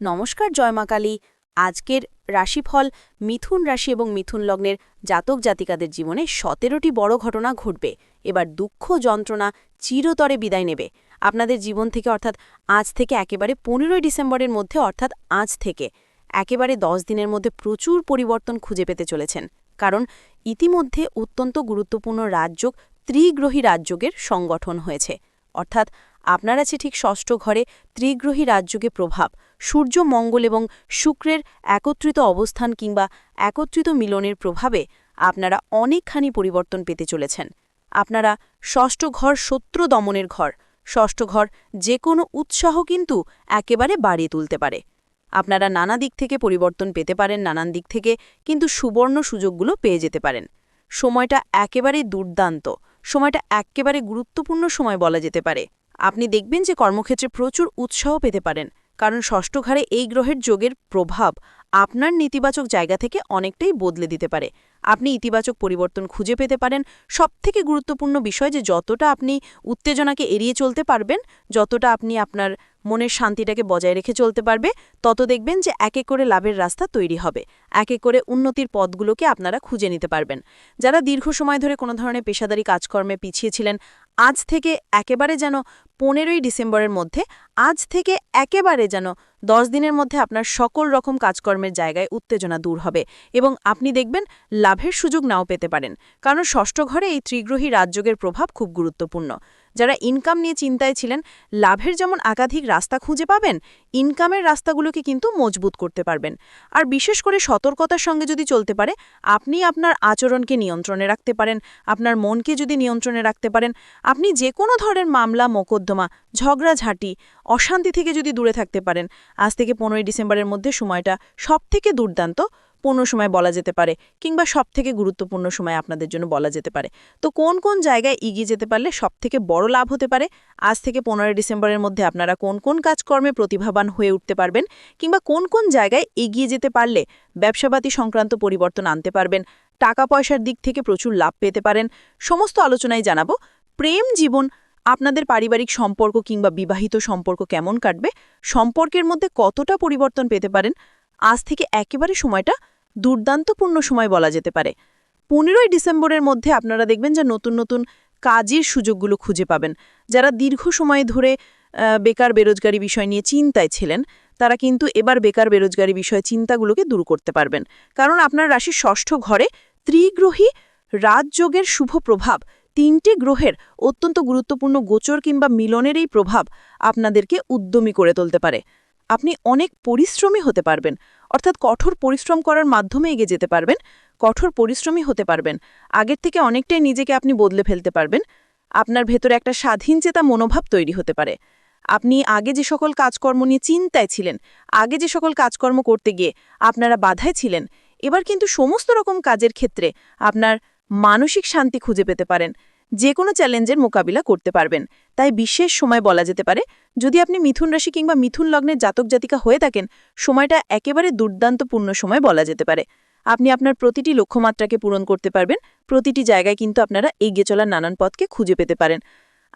নমস্কার জয়মা কালী। আজকের রাশিফল মিথুন রাশি এবং মিথুন লগ্নের জাতক জাতিকাদের জীবনে সতেরোটি বড় ঘটনা ঘটবে। এবার দুঃখ যন্ত্রণা চিরতরে বিদায় নেবে। আপনাদের জীবন থেকে অর্থাৎ আজ থেকে একেবারে পনেরোই ডিসেম্বরের মধ্যে অর্থাৎ আজ থেকে একেবারে দশ দিনের মধ্যে প্রচুর পরিবর্তন খুঁজে পেতে চলেছেন। কারণ ইতিমধ্যে অত্যন্ত গুরুত্বপূর্ণ রাজযোগ ত্রিগ্রহী রাজযোগের সংগঠন হয়েছে। অর্থাৎ আপনার আছে ঠিক ষষ্ঠ ঘরে ত্রিগ্রহী রাজযোগে প্রভাব, সূর্য মঙ্গল এবং শুক্রের একত্রিত অবস্থান কিংবা একত্রিত মিলনের প্রভাবে আপনারা অনেকখানি পরিবর্তন পেতে চলেছেন। আপনারা ষষ্ঠ ঘর শত্রু দমনের ঘর, ষষ্ঠ ঘর যে কোনো উৎসাহ কিন্তু একেবারে বাড়িয়ে তুলতে পারে। আপনারা নানা দিক থেকে পরিবর্তন পেতে পারেন, নানান দিক থেকে কিন্তু সুবর্ণ সুযোগগুলো পেয়ে যেতে পারেন। সময়টা একেবারে দুর্দান্ত, সময়টা একেবারে গুরুত্বপূর্ণ সময় বলা যেতে পারে। আপনি দেখবেন যে কর্মক্ষেত্রে প্রচুর উৎসাহ পেতে পারেন, কারণ ষষ্ঠ ঘরে এই গ্রহের যোগের প্রভাব আপনার নেতিবাচক জায়গা থেকে অনেকটাই বদলে দিতে পারে। আপনি ইতিবাচক পরিবর্তন খুঁজে পেতে পারেন। সবথেকে গুরুত্বপূর্ণ বিষয় যে যতটা আপনি উত্তেজনাকে এড়িয়ে চলতে পারবেন, যতটা আপনি আপনার মনের শান্তিটাকে বজায় রেখে চলতে পারবে, তত দেখবেন যে একে করে লাভের রাস্তা তৈরি হবে। একে করে উন্নতির পথগুলোকে আপনারা খুঁজে নিতে পারবেন। যারা দীর্ঘ সময় ধরে কোনো ধরনের পেশাদারি কাজকর্মে পিছিয়েছিলেন আজ থেকে একেবারে যেন পনেরোই ডিসেম্বরের মধ্যে, আজ থেকে একেবারে যেন দশ দিনের মধ্যে আপনার সকল রকম কাজকর্মের জায়গায় উত্তেজনা দূর হবে এবং আপনি দেখবেন লাভের সুযোগ নাও পেতে পারেন। কারণ ষষ্ঠ ঘরে এই ত্রিগ্রহী রাজযোগের প্রভাব খুব গুরুত্বপূর্ণ। যারা ইনকাম নিয়ে চিন্তায় ছিলেন, লাভের যেমন একাধিক রাস্তা খুঁজে পাবেন ইনকামের রাস্তাগুলোকে কিন্তু মজবুত করতে পারবেন। আর বিশেষ করে সতর্কতার সঙ্গে যদি চলতে পারে, আপনি আপনার আচরণকে নিয়ন্ত্রণে রাখতে পারেন, আপনার মনকে যদি নিয়ন্ত্রণে রাখতে পারেন, আপনি যে কোনো ধরনের মামলা, মোকদ্দমা, ঝগড়াঝাঁটি, অশান্তি থেকে যদি দূরে থাকতে পারেন, আজ থেকে পনেরোই ডিসেম্বরের মধ্যে সময়টা সবথেকে দুর্দান্ত। পূর্ণ সময় বলা যেতে পারে কিংবা সবথেকে গুরুত্বপূর্ণ সময় আপনাদের জন্য বলা যেতে পারে। তো কোন কোন জায়গায় এগিয়ে যেতে পারলে সবথেকে বড় লাভ হতে পারে? আজ থেকে পনেরোই ডিসেম্বরের মধ্যে আপনারা কোন কোন কাজকর্মে প্রতিভাবান হয়ে উঠতে পারবেন কিংবা কোন কোন জায়গায় এগিয়ে যেতে পারলে ব্যবসাবাতি সংক্রান্ত পরিবর্তন আনতে পারবেন, টাকা পয়সার দিক থেকে প্রচুর লাভ পেতে পারেন, সমস্ত আলোচনায় জানাব। প্রেম জীবন, আপনাদের পারিবারিক সম্পর্ক কিংবা বিবাহিত সম্পর্ক কেমন কাটবে, সম্পর্কের মধ্যে কতটা পরিবর্তন পেতে পারেন আজ থেকে একেবারে সময়টা দুর্দান্তপূর্ণ সময় বলা যেতে পারে। পনেরোই ডিসেম্বরের মধ্যে আপনারা দেখবেন যে নতুন নতুন কাজের সুযোগগুলো খুঁজে পাবেন। যারা দীর্ঘ সময় ধরে বেকার বেরোজগারি বিষয় নিয়ে চিন্তায় ছিলেন, তারা কিন্তু এবার বেকার বেরোজগারি বিষয়ে চিন্তাগুলোকে দূর করতে পারবেন। কারণ আপনার রাশির ষষ্ঠ ঘরে ত্রিগ্রহী রাজযোগের শুভ প্রভাব, তিনটি গ্রহের অত্যন্ত গুরুত্বপূর্ণ গোচর কিংবা মিলনের এই প্রভাব আপনাদেরকে উদ্যমী করে তুলতে পারে। আপনি অনেক পরিশ্রমী হতে পারবেন। অর্থাৎ কঠোর পরিশ্রম করার মাধ্যমে এগিয়ে যেতে পারবেন, কঠোর পরিশ্রমী হতে পারবেন। আগের থেকে অনেকটাই নিজেকে আপনি বদলে ফেলতে পারবেন। আপনার ভেতরে একটা স্বাধীন চেতা মনোভাব তৈরি হতে পারে। আপনি আগে যে সকল কাজকর্ম নিয়ে চিন্তায় ছিলেন, আগে যে সকল কাজকর্ম করতে গিয়ে আপনারা বাধায় ছিলেন, এবার কিন্তু সমস্ত রকম কাজের ক্ষেত্রে আপনার মানসিক শান্তি খুঁজে পেতে পারেন। যে কোনো চ্যালেঞ্জের মোকাবিলা করতে পারবেন। তাই বিশেষ সময় বলা যেতে পারে, যদি আপনি মিথুন রাশি কিংবা মিথুন লগ্নের জাতক জাতিকা হয়ে থাকেন, সময়টা একেবারে দুর্দান্তপূর্ণ সময় বলা যেতে পারে। আপনি আপনার প্রতিটি লক্ষ্যমাত্রাকে পূরণ করতে পারবেন, প্রতিটি জায়গায় কিন্তু আপনারা এগিয়ে চলার নানান পথকে খুঁজে পেতে পারেন।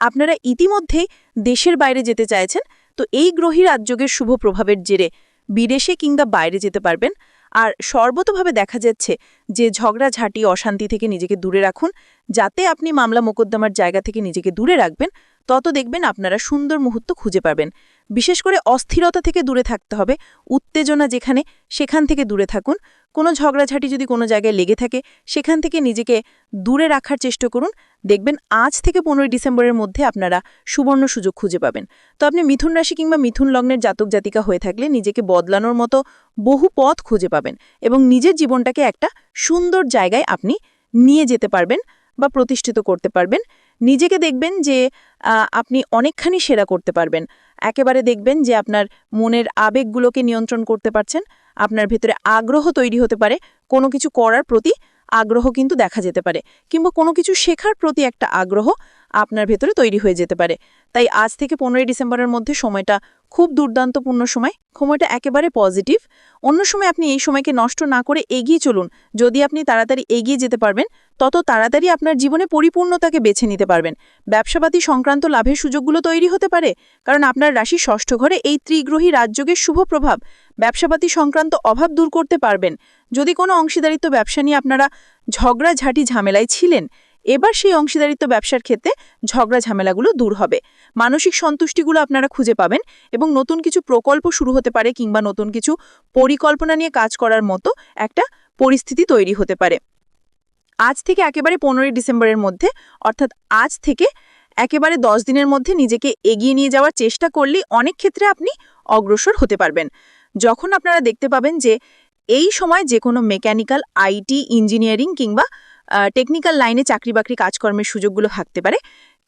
আপনারা ইতিমধ্যেই দেশের বাইরে যেতে চাইছেন, তো এই গ্রহী রাজযোগের শুভ প্রভাবের জেরে বিদেশে কিংবা বাইরে যেতে পারবেন। আর সর্বতভাবে দেখা যাচ্ছে যে ঝগড়া ঝাঁটি অশান্তি থেকে নিজেকে দূরে রাখুন, যাতে আপনি মামলা মোকদ্দমার জায়গা থেকে নিজেকে দূরে রাখবেন। তত দেখবেন আপনারা সুন্দর মুহূর্ত খুঁজে পাবেন। বিশেষ করে অস্থিরতা থেকে দূরে থাকতে হবে, উত্তেজনা যেখানে, সেখান থেকে দূরে থাকুন। কোনো ঝগড়াঝাটি যদি কোনো জায়গায় লেগে থাকে, সেখান থেকে নিজেকে দূরে রাখার চেষ্টা করুন। দেখবেন আজ থেকে পনেরোই ডিসেম্বরের মধ্যে আপনারা সুবর্ণ সুযোগ খুঁজে পাবেন। তো আপনি মিথুন রাশি কিংবা মিথুন লগ্নের জাতক জাতিকা হয়ে থাকলে নিজেকে বদলানোর মতো বহু পথ খুঁজে পাবেন এবং নিজের জীবনটাকে একটা সুন্দর জায়গায় আপনি নিয়ে যেতে পারবেন বা প্রতিষ্ঠিত করতে পারবেন। নিজেকে দেখবেন যে আপনি অনেকখানি সেরা করতে পারবেন। একেবারে দেখবেন যে, আপনার মনের আবেগগুলোকে নিয়ন্ত্রণ করতে পারছেন, আপনার ভেতরে আগ্রহ তৈরি হতে পারে, কোনো কিছু করার প্রতি আগ্রহ কিন্তু দেখা যেতে পারে, কিংবা কোনো কিছু শেখার প্রতি একটা আগ্রহ আপনার ভেতরে তৈরি হয়ে যেতে পারে। তাই আজ থেকে পনেরোই ডিসেম্বরের মধ্যে সময়টা খুব দুর্দান্তপূর্ণ সময়। সময়টা একেবারে পজিটিভ। অন্য সময় আপনি এই সময়কে নষ্ট না করে এগিয়ে চলুন। যদি আপনি তাড়াতাড়ি এগিয়ে যেতে পারবেন, তত তাড়াতাড়ি আপনার জীবনে পরিপূর্ণতাকে বেছে নিতে পারবেন। ব্যবসাপাতি সংক্রান্ত লাভের সুযোগগুলো তৈরি হতে পারে, কারণ আপনার রাশি ষষ্ঠ ঘরে এই ত্রিগ্রহী রাজযোগের শুভ প্রভাব। ব্যবসাপাতি সংক্রান্ত অভাব দূর করতে পারবেন। যদি কোনো অংশীদারিত্ব ব্যবসা নিয়ে আপনারা ঝগড়াঝাঁটি ঝামেলায় ছিলেন এবার সেই অংশীদারিত্ব ব্যবসার ক্ষেত্রে ঝগড়া ঝামেলাগুলো দূর হবে। মানসিক সন্তুষ্টিগুলো আপনারা খুঁজে পাবেন এবং নতুন কিছু প্রকল্প শুরু হতে পারে কিংবা নতুন কিছু পরিকল্পনা নিয়ে কাজ করার মতো একটা পরিস্থিতি তৈরি হতে পারে। আজ থেকে একেবারে পনেরোই ডিসেম্বরের মধ্যে, অর্থাৎ আজ থেকে একেবারে দশ দিনের মধ্যে নিজেকে এগিয়ে নিয়ে যাওয়ার চেষ্টা করলে অনেক ক্ষেত্রে আপনি অগ্রসর হতে পারবেন। যখন আপনারা দেখতে পাবেন যে এই সময় যে কোনো মেকানিক্যাল, আইটি, ইঞ্জিনিয়ারিং কিংবা টেকনিক্যাল লাইনে চাকরি বাকরি কাজকর্মের সুযোগগুলো থাকতে পারে,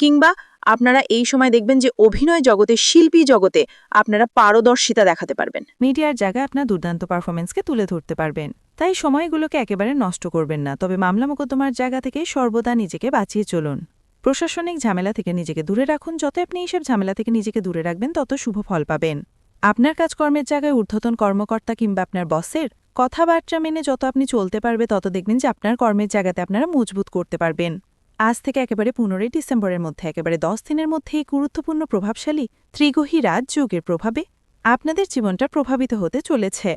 কিংবা আপনারা এই সময় দেখবেন যে অভিনয় জগতে, শিল্পী জগতে আপনারা পারদর্শিতা দেখাতে পারবেন। মিডিয়ার জায়গায় আপনার দুর্দান্ত পারফরমেন্সকে তুলে ধরতে পারবেন। তাই সময়গুলোকে একেবারে নষ্ট করবেন না, তবে মামলা মোকদ্দমার জায়গা থেকে সর্বদা নিজেকে বাঁচিয়ে চলুন। প্রশাসনিক ঝামেলা থেকে নিজেকে দূরে রাখুন, যত আপনি এইসব ঝামেলা থেকে নিজেকে দূরে রাখবেন, তত শুভ ফল পাবেন। আপনার কাজকর্মের জায়গায় ঊর্ধ্বতন কর্মকর্তা কিংবা আপনার বসের কথাবার্তা মেনে যত আপনি চলতে পারবে, তত দেখবেন যে আপনার কর্মের জায়গাতে আপনারা মজবুত করতে পারবেন। আজ থেকে একেবারে পনেরোই ডিসেম্বরের মধ্যে, একেবারে দশ দিনের মধ্যে এই গুরুত্বপূর্ণ প্রভাবশালী ত্রিগহী রাজযোগের প্রভাবে আপনাদের জীবনটা প্রভাবিত হতে চলেছে।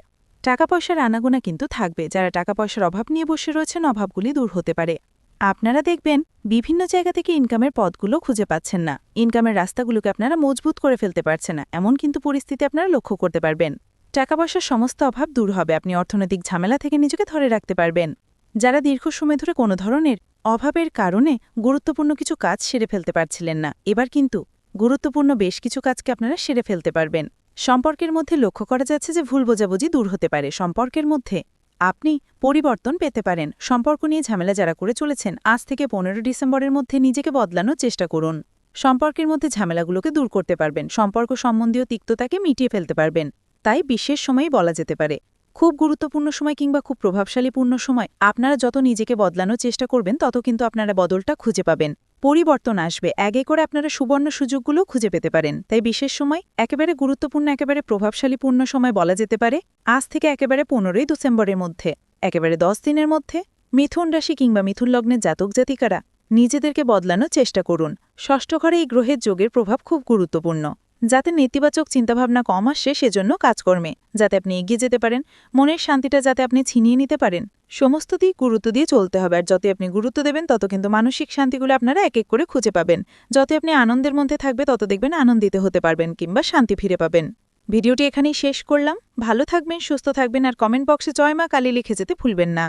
টাকা পয়সার আনাগোনা কিন্তু থাকবে। যারা টাকা পয়সার অভাব নিয়ে বসে রয়েছেন, অভাবগুলি দূর হতে পারে। আপনারা দেখবেন, বিভিন্ন জায়গা থেকে ইনকামের পথগুলো খুঁজে পাচ্ছেন না। ইনকামের রাস্তাগুলোকে আপনারা মজবুত করে ফেলতে পারছেন না। এমন কিন্তু পরিস্থিতি আপনারা লক্ষ্য করতে পারবেন। টাকা পয়সার সমস্ত অভাব দূর হবে। আপনি অর্থনৈতিক ঝামেলা থেকে নিজেকে ধরে রাখতে পারবেন। যারা দীর্ঘ সময় ধরে কোনো ধরনের অভাবের কারণে গুরুত্বপূর্ণ কিছু কাজ সেরে ফেলতে পারছিলেন না, এবার কিন্তু গুরুত্বপূর্ণ বেশ কিছু কাজকে আপনারা সেরে ফেলতে পারবেন। সম্পর্কের মধ্যে লক্ষ্য করা যাচ্ছে যে ভুল বোঝাবুঝি দূর হতে পারে। সম্পর্কের মধ্যে আপনি পরিবর্তন পেতে পারেন। সম্পর্ক নিয়ে ঝামেলা যারা করে চলেছেন, আজ থেকে পনেরো ডিসেম্বরের মধ্যে নিজেকে বদলানোর চেষ্টা করুন। সম্পর্কের মধ্যে ঝামেলাগুলোকে দূর করতে পারবেন। সম্পর্ক সম্বন্ধীয় তিক্ততাকে মিটিয়ে ফেলতে পারবেন। তাই বিশেষ সময়ই বলা যেতে পারে। খুব গুরুত্বপূর্ণ সময় কিংবা খুব প্রভাবশালীপূর্ণ সময়, আপনারা যত নিজেকে বদলানোর চেষ্টা করবেন, তত কিন্তু আপনারা বদলটা খুঁজে পাবেন। পরিবর্তন আসবে, একে করে আপনারা সুবর্ণ সুযোগগুলো খুঁজে পেতে পারেন। তাই বিশেষ সময়, একেবারে গুরুত্বপূর্ণ, একেবারে প্রভাবশালীপূর্ণ সময় বলা যেতে পারে, আজ থেকে একেবারে পনেরোই ডিসেম্বরের মধ্যে। একেবারে দশ দিনের মধ্যে, মিথুন রাশি কিংবা মিথুন লগ্নের জাতক জাতিকারা নিজেদেরকে বদলানোর চেষ্টা করুন। ষষ্ঠ ঘরে এই গ্রহের যোগের প্রভাব খুব গুরুত্বপূর্ণ। যাতে নেতিবাচক চিন্তাভাবনা কম আসে সেজন্য কাজকর্মে, যাতে আপনি এগিয়ে যেতে পারেন, মনের শান্তিটা যাতে আপনি ছিনিয়ে নিতে পারেন। সমস্ত দিক গুরুত্ব দিয়ে চলতে হবে, আর যত আপনি গুরুত্ব দেবেন, তত কিন্তু মানসিক শান্তিগুলো আপনারা এক এক করে খুঁজে পাবেন। যত আপনি আনন্দের মধ্যে থাকবে, তত দেখবেন আনন্দিত হতে পারবেন কিংবা শান্তি ফিরে পাবেন। ভিডিওটি এখানেই শেষ করলাম। ভালো থাকবেন, সুস্থ থাকবেন, আর কমেন্ট বক্সে জয় মা কালী লিখে যেতে ভুলবেন না।